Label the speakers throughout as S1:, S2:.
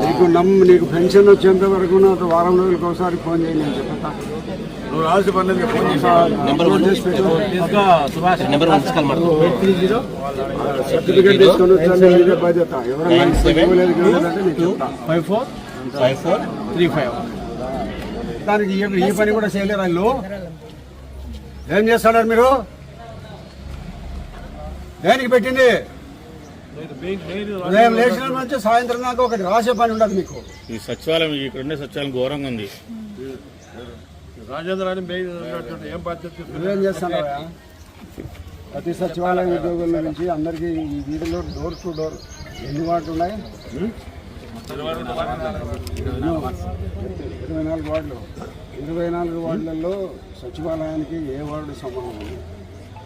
S1: నీకు నమ్ము నీకు పెన్షన్ వచ్చేంత వరకు నాకు వారం రోజులకు ఒకసారి ఫోన్ చేయండి నేను
S2: నువ్వు రాల్సి పర్లేదు ఫోన్
S1: సర్టిఫికేట్ తీసుకొని వచ్చాను ఇదే బాధ్యత ఎవరైనా
S2: five four
S3: five four
S2: three five
S1: దానికి ఈ పని కూడా చేయలేరు వాళ్ళు? ఏం చేస్తున్నారు మీరు? దేనికి పెట్టింది? ఉదయం లేచిన నుంచి సాయంత్రం దాకా ఒకటి రాసే పని ఉండదు మీకు.
S4: ఈ సచివాలయం ఇక్కడ ఉండే సచివాలయం ఘోరంగా ఉంది.
S2: రాజేంద్ర ఏం బాధ్యత
S1: చేస్తున్నావా? ప్రతి సచివాలయ ఉద్యోగుల నుంచి అందరికీ ఈ వీధిలో డోర్ టు డోర్ ఎన్ని వార్డు ఉన్నాయి? ఇరవై నాలుగు వార్డులు. ఇరవై నాలుగు వార్డులలో సచివాలయానికి ఏ వార్డు సంబంధం ఉంది?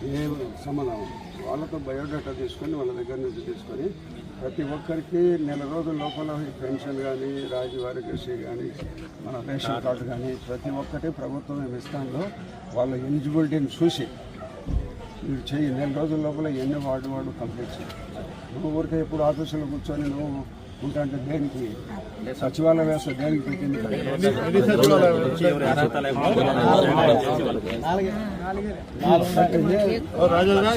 S1: ఏ సమాధానం వాళ్ళతో బయోడేటా తీసుకొని వాళ్ళ దగ్గర నుంచి తీసుకొని ప్రతి ఒక్కరికి నెల రోజుల లోపల ఈ పెన్షన్ కానీ రాజీవ్ ఆరోగ్యశ్రీ కానీ మన రేషన్ కార్డు కానీ ప్రతి ఒక్కటి ప్రభుత్వం ఇస్తాంలో వాళ్ళ ఎలిజిబిలిటీని చూసి మీరు చెయ్యి. నెల రోజుల లోపల ఎన్ని వార్డు వార్డు కంప్లీట్ చేయాలి. నువ్వు ఊరికే ఎప్పుడు ఆఫీసులో కూర్చొని నువ్వు ఉంటా అంటే దేనికి సచివాలయ వ్యవస్థ దేనికి పెట్టింది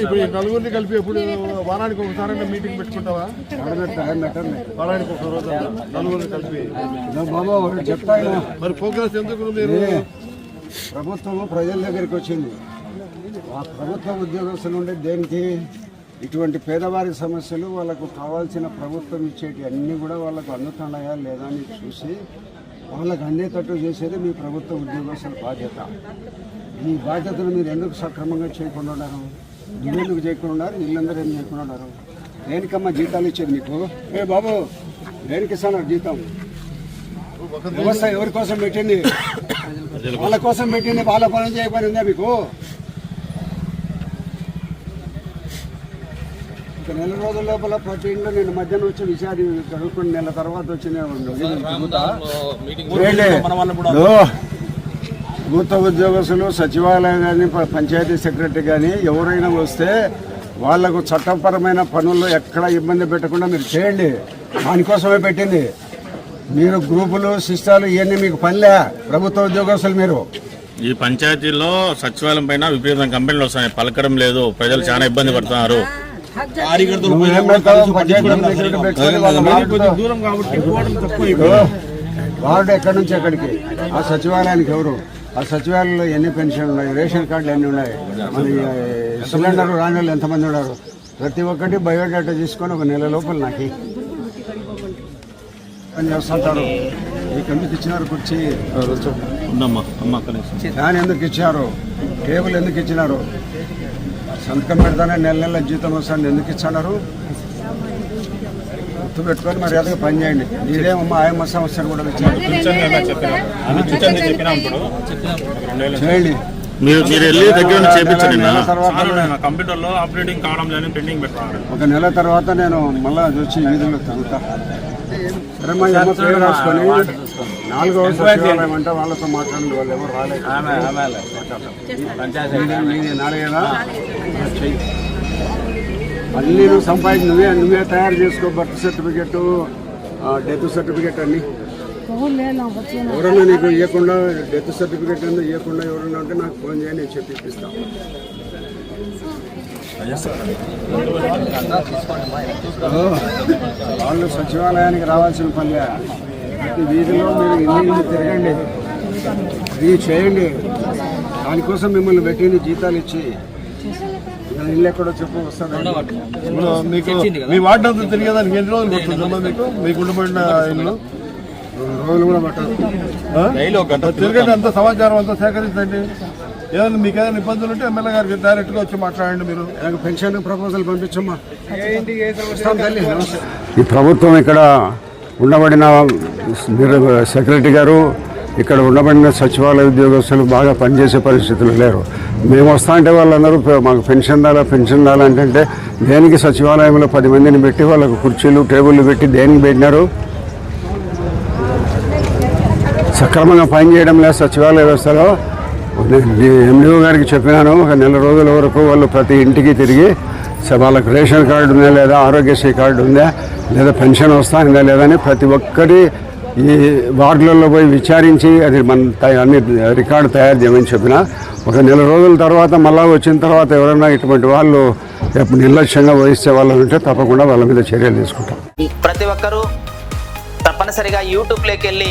S2: ఇప్పుడు నలుగురిని కలిపి ఎప్పుడు వారానికి ఒకసారి మీటింగ్ పెట్టుకుంటావా. వారానికి ఒక రోజు. నలుగురిని కలిపి
S1: బాబా
S2: మరి ప్రోగ్రెస్ ఎందుకు మీరు
S1: ఏ, ప్రభుత్వము ప్రజల దగ్గరికి వచ్చింది ఆ ప్రభుత్వ ఉద్యోగస్తులు ఉండే దేనికి ఇటువంటి పేదవారి సమస్యలు వాళ్ళకు కావాల్సిన ప్రభుత్వం ఇచ్చేటి అన్నీ కూడా వాళ్ళకు అందుతున్నాయా లేదా అని చూసి వాళ్ళకు అందేటట్టు చేసేది మీ ప్రభుత్వ ఉద్యోగస్తుల బాధ్యత. ఈ బాధ్యతను మీరు ఎందుకు సక్రమంగా చేయకుండా ఉన్నారు? నువ్వెందుకు చేయకుండా ఉన్నారు? వీళ్ళందరూ ఏం చేయకుండా ఉన్నారు? దేనికమ్మా జీతాలు ఇచ్చేది మీకు? ఏ బాబు దేనికి ఇస్తాను జీతం? వ్యవస్థ ఎవరి కోసం పెట్టింది? వాళ్ళ కోసం పెట్టింది వాళ్ళ పని చేయబడి ఉందా మీకు? ఒక నెల రోజుల లోపల ప్రతి ఇంట్లో నేను మధ్యాహ్నం వచ్చి విషయాన్ని చదువుకుని నెల తర్వాత వచ్చి నేను తిరుగుతా. ఏంటి? ఓ, ప్రభుత్వ ఉద్యోగస్తులు సచివాలయం కానీ పంచాయతీ సెక్రటరీ కానీ ఎవరైనా వస్తే వాళ్ళకు చట్టపరమైన పనుల్లో ఎక్కడ ఇబ్బంది పెట్టకుండా మీరు చేయండి. దానికోసమే పెట్టింది. మీరు గ్రూపులు సిస్టాలు ఇవన్నీ మీకు పనిలే. ప్రభుత్వ ఉద్యోగస్తులు మీరు.
S4: ఈ పంచాయతీల్లో సచివాలయం పైన విపరీతం కంపెనీలు వస్తున్నాయి. పలకడం లేదు. ప్రజలు చాలా ఇబ్బంది పడుతున్నారు.
S2: దూరం కాబట్టి
S1: వార్డు ఎక్కడి నుంచి ఎక్కడికి? ఆ సచివాలయానికి ఎవరు? ఆ సచివాలయంలో ఎన్ని పెన్షన్లు ఉన్నాయి? రేషన్ కార్డులు ఎన్ని ఉన్నాయి? మన ఈ సిలిండర్ రాని వాళ్ళు ఎంతమంది ఉన్నారు? ప్రతి ఒక్కటి బయోడేటా తీసుకొని ఒక నెల లోపల నాకు. పని చేస్తుంటారు? మీకు ఎందుకు ఇచ్చినారు కుర్చీ?
S4: ఉందమ్మా అమ్మ అక్కడ.
S1: ఫ్యాన్ ఎందుకు ఇచ్చారు? టేబుల్ ఎందుకు ఇచ్చినారు? సంతకం పెడతానే నెల నెల జీతం వస్తాను ఎందుకు ఇచ్చన్నారు గుర్తు పెట్టుకొని మరి అదే పని చేయండి. నీదేమమ్మా ఆయమ్మ సమస్యను కూడా చేయండి.
S4: మీరు మీరు వెళ్ళి దగ్గర నుంచి చేపించండి
S1: నెల తర్వాత
S4: కంప్యూటర్లో ఆపరేటింగ్ కావడం లేని పెండింగ్ పెట్టారు
S1: ఒక నెల తర్వాత నేను మళ్ళా వచ్చి వీధిలో తిరుగుతా సరే మా అమ్మ పేరు రాసుకొని సచివాలయం అంటే వాళ్ళతో మాట్లాడండి వాళ్ళు ఎవరు రాలేదు. చెయ్యి. అన్నీ నువ్వు సంపాదించి నువ్వే నువ్వే తయారు చేసుకో బర్త్ సర్టిఫికెట్ డెత్ సర్టిఫికెట్ అన్ని. ఎవరన్నా నీకు ఇవ్వకుండా డెత్ సర్టిఫికెట్ ఎందుకు ఇవ్వకుండా ఎవరన్నా ఉంటే నాకు ఫోన్ చేయండి నేను చెప్పి ఇప్పిస్తాను వాళ్ళు సచివాలయానికి రావాల్సిన పనిలే ప్రతి వీధిలో మీరు ఇల్లు తిరగండి. ఇది చేయండి. దానికోసం మిమ్మల్ని పెట్టింది జీతాలు ఇచ్చి. ఇల్లు ఎక్కడో చెప్పు వస్తాను.
S2: మీకు మీ వార్డు అంతా తిరిగేదానికి ఎన్ని రోజులు పడుతుందమ్మా మీకు? మీకు ఉండబడిన ఇల్లు?
S1: రోజులు కూడా పట్టదు.
S2: ఆ? తిరగండి అంత సమాచారం అంతా సేకరించండి. ఏదైనా మీకు ఏదైనా ఇబ్బందులు ఉంటే ఎమ్మెల్యే గారికి డైరెక్ట్గా వచ్చి మాట్లాడండి మీరు.
S1: నాకు పెన్షన్ ప్రపోజల్ పంపించమ్మా. వస్తాం తల్లి ఈ ప్రభుత్వం ఇక్కడ ఉండబడిన మీరు సెక్రటరీ గారు ఇక్కడ ఉండబడిన సచివాలయ ఉద్యోగస్తులు బాగా పనిచేసే పరిస్థితులు లేరు. మేము వస్తా అంటే వాళ్ళందరూ "పె- మాకు పెన్షన్ దాలా పెన్షన్ దాలా అంటే దేనికి సచివాలయంలో పది మందిని పెట్టి వాళ్ళకు కుర్చీలు టేబుల్లు పెట్టి దేనికి పెట్టినారు? సక్రమంగా పనిచేయడం లేదు సచివాలయ వ్యవస్థలో. ఎండిఓ గారికి చెప్పినాను ఒక నెల రోజుల వరకు వాళ్ళు ప్రతి ఇంటికి తిరిగి వాళ్ళకు వాళ్ళకి రేషన్ కార్డు ఉందా లేదా ఆరోగ్యశ్రీ కార్డు ఉందా లేదా పెన్షన్ వస్తుందా లేదా అని ప్రతి ఒక్కరి ఈ వార్డులలో పోయి విచారించి అది మన అన్ని రికార్డు తయారు చేయమని చెప్పిన. ఒక నెల రోజుల తర్వాత మళ్ళా వచ్చిన తర్వాత ఎవరైనా ఇటువంటి వాళ్ళు ఎప్పుడు నిర్లక్ష్యంగా వహిస్తే వాళ్ళు ఉంటే తప్పకుండా వాళ్ళ మీద చర్యలు తీసుకుంటాం.
S5: ప్రతి ఒక్కరూ తప్పనిసరిగా యూట్యూబ్లోకి వెళ్ళి